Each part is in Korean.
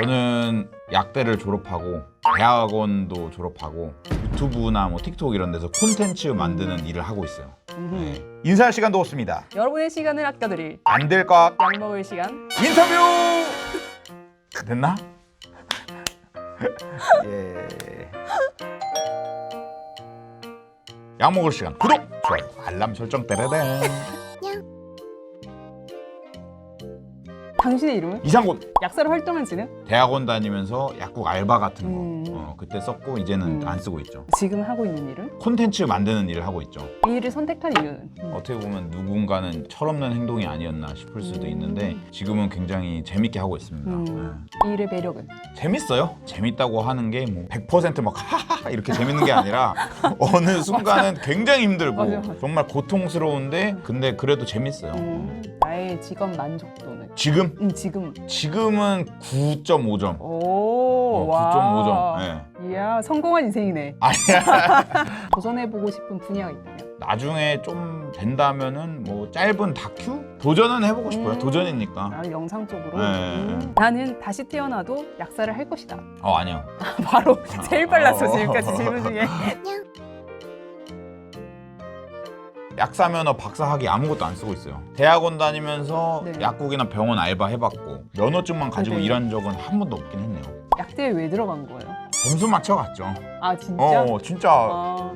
저는 약대를 졸업하고 대학원도 졸업하고 유튜브나 뭐 틱톡 이런 데서 콘텐츠 만드는 일을 하고 있어요. 네. 인사할 시간도 없습니다. 여러분의 시간을 아껴드릴 안 될까? 약 먹을 시간. 인터뷰 됐나? 예. 약 먹을 시간 구독 좋아요 알람 설정 때레레 당신의 이름은? 이상곤 약사로 활동한 지는? 대학원 다니면서 약국 알바 같은 거 음. 어, 그때 썼고 이제는 음. 안 쓰고 있죠 지금 하고 있는 일은? 콘텐츠 만드는 일을 하고 있죠 이 일을 선택한 이유는? 음. 어떻게 보면 누군가는 철없는 행동이 아니었나 싶을 수도 음. 있는데 지금은 굉장히 재밌게 하고 있습니다 음. 네. 이 일의 매력은? 재밌어요. 재밌다고 하는 게 뭐 100%막 하하하 이렇게 재밌는 게 아니라 어느 순간은 굉장히 힘들고 맞아, 맞아. 정말 고통스러운데 근데 그래도 재밌어요. 음. 나의 직업 만족도는? 지금 음, 지금. 지금은 9.5점. 오, 어, 와. 9.5점. 예. 이야, 성공한 인생이네. 아니야. 도전해보고 싶은 분야가 있다면? 나중에 좀 된다면은 뭐 짧은 다큐 도전은 해보고 싶어요. 음. 도전이니까. 아, 영상 쪽으로? 네. 음. 나는 다시 태어나도 약사를 할 것이다. 어 아니요. 바로 제일 빨랐어, 어. 지금까지 질문 중에. 약사 면허 박사학위 아무것도 안 쓰고 있어요. 대학원 다니면서 네. 약국이나 병원 알바 해봤고 면허증만 가지고 네네. 일한 적은 한 번도 없긴 했네요. 약대에 왜 들어간 거예요? 점수 맞춰갔죠. 아, 진짜? 어 진짜 아,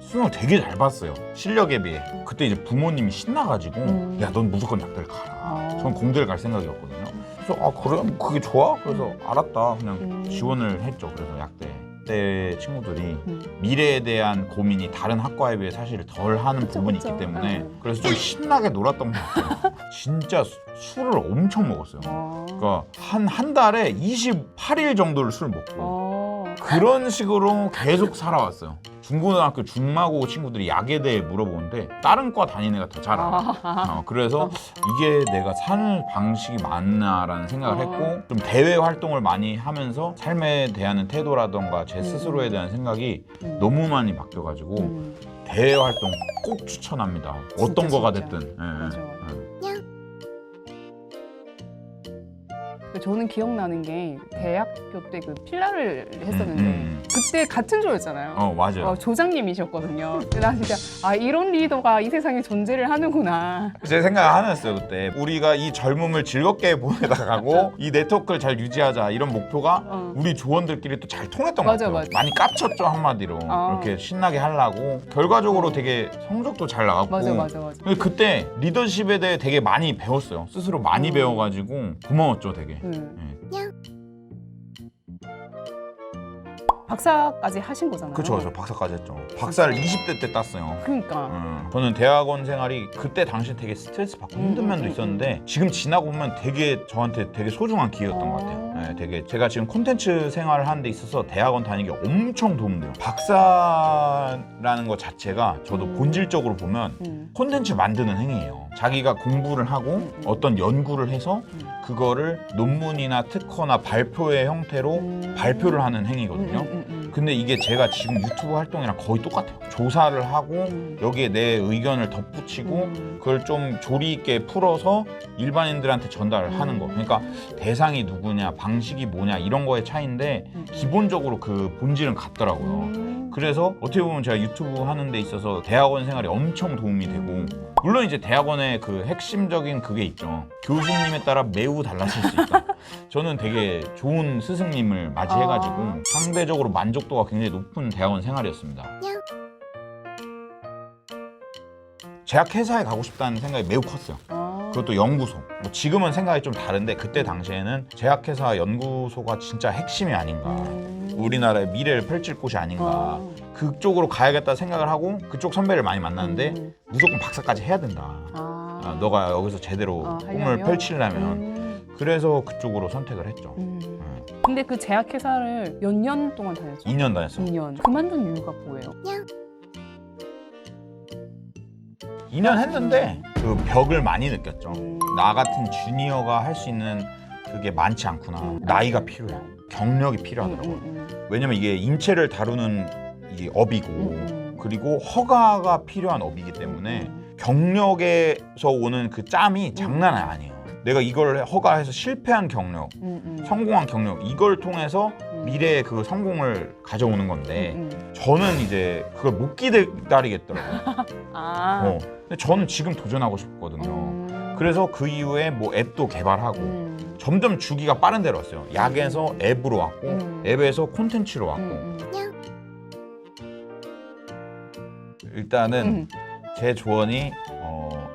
수능 되게 잘 봤어요. 실력에 비해. 그때 이제 부모님이 신나가지고 음. 야넌 무조건 약대를 가라. 아. 전 공대를 갈 생각이었거든요. 그래서 아 그래 그게 좋아? 그래서 알았다. 그냥 음. 지원을 했죠. 그래서 약대. 그때 친구들이 음. 미래에 대한 고민이 다른 학과에 비해 사실 덜 하는 그쵸, 부분이 그쵸. 있기 때문에 음. 그래서 좀 신나게 놀았던 것 같아요. 진짜 수- 술을 엄청 먹었어요. 아. 그러니까 한 한 달에 28일 정도를 술 먹고 어. 그런 식으로 계속 살아왔어요. 중고등학교 중마고 친구들이 약에 대해 물어보는데 다른 과 다니는 애가 더 잘 알아. 아. 어, 그래서 이게 내가 사는 방식이 맞나라는 생각을 어. 했고 좀 대외 활동을 많이 하면서 삶에 대한 태도라던가 제 음. 스스로에 대한 생각이 음. 너무 많이 바뀌어가지고 음. 대외 활동 꼭 추천합니다. 어떤 거가 진짜. 됐든. 예, 맞아. 저는 기억나는 게 대학교 때 그 필라를 했었는데 음, 음. 그때 같은 조였잖아요. 어 맞아요. 어, 조장님이셨거든요. 근데 난 진짜 아 이런 리더가 이 세상에 존재를 하는구나. 제 생각 하나였어요 그때 우리가 이 젊음을 즐겁게 보내다가고 이 네트워크를 잘 유지하자 이런 목표가 어. 우리 조원들끼리 또 잘 통했던 것 맞아, 같아요 맞아. 많이 깝쳤죠 한마디로 아. 이렇게 신나게 하려고 결과적으로 되게 성적도 잘 나왔고 맞아 맞아 맞아. 근데 그때 리더십에 대해 되게 많이 배웠어요 스스로 많이 음. 배워가지고 고마웠죠 되게 음. 예. 박사까지 하신 거잖아요. 그쵸 저 박사까지 했죠 박사를 20대 때 땄어요 그러니까. 음, 저는 대학원 생활이 그때 당시 되게 스트레스 받고 힘든 음, 면도 음, 있었는데 지금 지나고 보면 되게 저한테 되게 소중한 기회였던 것 같아요. 어. 네, 되게 제가 지금 콘텐츠 생활을 하는 데 있어서 대학원 다니는 게 엄청 도움돼요. 박사라는 것 자체가 저도 음. 본질적으로 보면 음. 콘텐츠 만드는 행위예요. 자기가 공부를 하고 음, 음. 어떤 연구를 해서 음. 그거를 논문이나 특허나 발표의 형태로 음. 발표를 하는 행위거든요. 근데 이게 제가 지금 유튜브 활동이랑 거의 똑같아요. 조사를 하고 음. 여기에 내 의견을 덧붙이고 음. 그걸 좀 조리 있게 풀어서 일반인들한테 전달을 하는 음. 거. 그러니까 대상이 누구냐, 방식이 뭐냐 이런 거의 차이인데 음. 기본적으로 그 본질은 같더라고요. 음. 그래서 어떻게 보면 제가 유튜브 하는 데 있어서 대학원 생활이 엄청 도움이 되고 물론 이제 대학원의 그 핵심적인 그게 있죠. 교수님에 따라 매우 달라질 수 있다. 저는 되게 좋은 스승님을 맞이해가지고 아. 상대적으로 만족도가 굉장히 높은 대학원 생활이었습니다. 제약회사에 가고 싶다는 생각이 매우 컸어요. 아. 그것도 연구소. 뭐 지금은 생각이 좀 다른데 그때 당시에는 제약회사 연구소가 진짜 핵심이 아닌가. 음. 우리나라의 미래를 펼칠 곳이 아닌가. 아. 그쪽으로 가야겠다 생각을 하고 그쪽 선배를 많이 만났는데 음. 무조건 박사까지 해야 된다. 아. 아, 너가 여기서 제대로 아, 꿈을 하려면? 펼치려면 음. 그래서 그쪽으로 선택을 했죠. 음. 네. 근데 그 제약회사를 몇 년 동안 다녔죠? 2년 다녔어요. 2년. 그만둔 이유가 뭐예요? 2년 했는데 그 벽을 많이 느꼈죠. 음. 나 같은 주니어가 할 수 있는 그게 많지 않구나. 음. 나이가 필요해요. 경력이 필요하더라고요. 음, 음, 왜냐면 이게 인체를 다루는 이 업이고 음, 음. 그리고 허가가 필요한 업이기 때문에 음. 경력에서 오는 그 짬이 장난 아니에요. 내가 이걸 허가해서 실패한 경력, 음, 음. 성공한 경력 이걸 통해서 음. 미래의 그 성공을 가져오는 건데 음, 음. 저는 이제 그걸 못 기다리겠더라고요. 아. 어. 근데 저는 지금 도전하고 싶거든요. 음. 그래서 그 이후에 뭐 앱도 개발하고 음. 점점 주기가 빠른 데로 왔어요. 약에서 앱으로 왔고 음. 앱에서 콘텐츠로 왔고 음, 일단은 음. 제 조언이 어,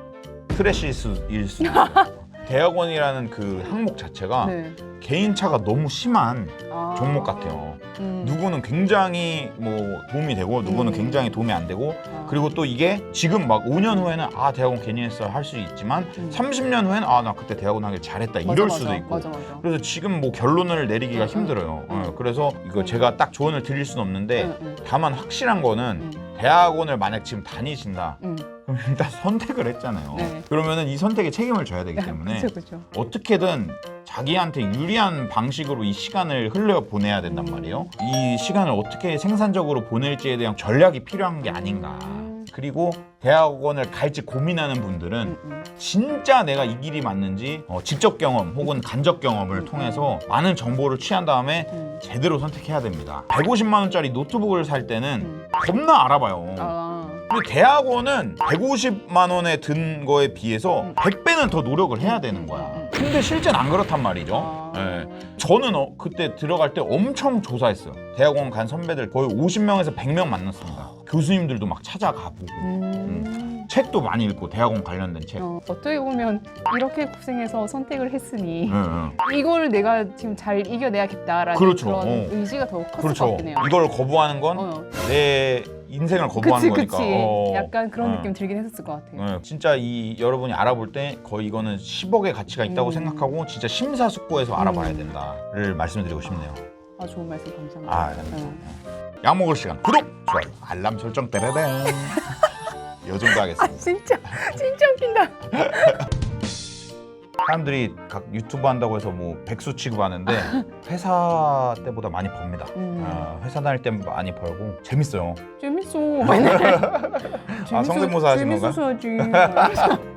트래시일 수, 일 수. 대학 원이라는 그 항목 자체가 네. 개인차가 너무 심한 아. 종목 같아요. 음. 누구는 굉장히 뭐 도움이 되고 누구는 음. 굉장히 도움이 안 되고 아. 그리고 또 이게 지금 막 5년 후에는 아 대학원 괜히 했어 할 수 있지만 음. 30년 후에는 아 나 그때 대학원 하길 잘했다 맞아, 이럴 맞아. 수도 있고 맞아 맞아. 그래서 지금 뭐 결론을 내리기가 음, 힘들어요. 음. 어, 그래서 이거 음. 제가 딱 조언을 드릴 수는 없는데 응, 응, 다만 확실한 거는 응, 대학원을 만약 지금 다니신다 응. 그럼 일단 선택을 했잖아요. 네. 그러면은 이 선택에 책임을 져야 되기 때문에 그렇죠 그렇죠. 어떻게든 자기한테 유리한 방식으로 이 시간을 흘려 보내야 된단 음. 말이에요. 이 시간을 어떻게 생산적으로 보낼지에 대한 전략이 필요한 게 아닌가. 음. 그리고 대학원을 갈지 고민하는 분들은. 진짜 내가 이 길이 맞는지 어, 직접 경험 혹은 간접 경험을 음. 통해서 많은 정보를 취한 다음에 응. 제대로 선택해야 됩니다. 150만 원짜리 노트북을 살 때는 응. 겁나 알아봐요. 아. 근데 대학원은 150만 원에 든 거에 비해서 음. 100배는 더 노력을 해야 되는 거야. 음, 음. 근데 실제는 안 그렇단 말이죠. 아. 예. 저는 어, 그때 들어갈 때 엄청 조사했어요. 대학원 간 선배들 거의 50명에서 100명 만났습니다. 교수님들도 막 찾아가 보고 음. 책도 많이 읽고 대학원 관련된 책. 어, 어떻게 보면 이렇게 고생해서 선택을 했으니 예, 예. 이걸 내가 지금 잘 이겨내야겠다라는 그렇죠. 그런 어. 의지가 더 컸을 것 그렇죠. 같긴 해요. 이걸 거부하는 건 어. 내 인생을 거부하는 그치 거니까. 그치. 어. 약간 그런 어. 느낌 들긴 했었을 것 같아요. 예, 진짜 이 여러분이 알아볼 때 거의 이거는 10억의 가치가 있다고 음. 생각하고 진짜 심사숙고해서 알아봐야 음. 된다를 말씀드리고 싶네요. 아 좋은 말씀 감사합니다. 아, 어. 약 먹을 시간 구독, 좋아요, 알람 설정 때레렌. 요 정도 아 하겠습니다. 진짜 진짜 웃긴다. 사람들이 각 유튜브 한다고 해서 뭐 백수 취급하는데 회사 때보다 많이 법니다. 음. 아, 회사 다닐 때 많이 벌고 재밌어요. 재밌어. 맨날. 아, 성대모사 하신 건가요? 재밌어야지.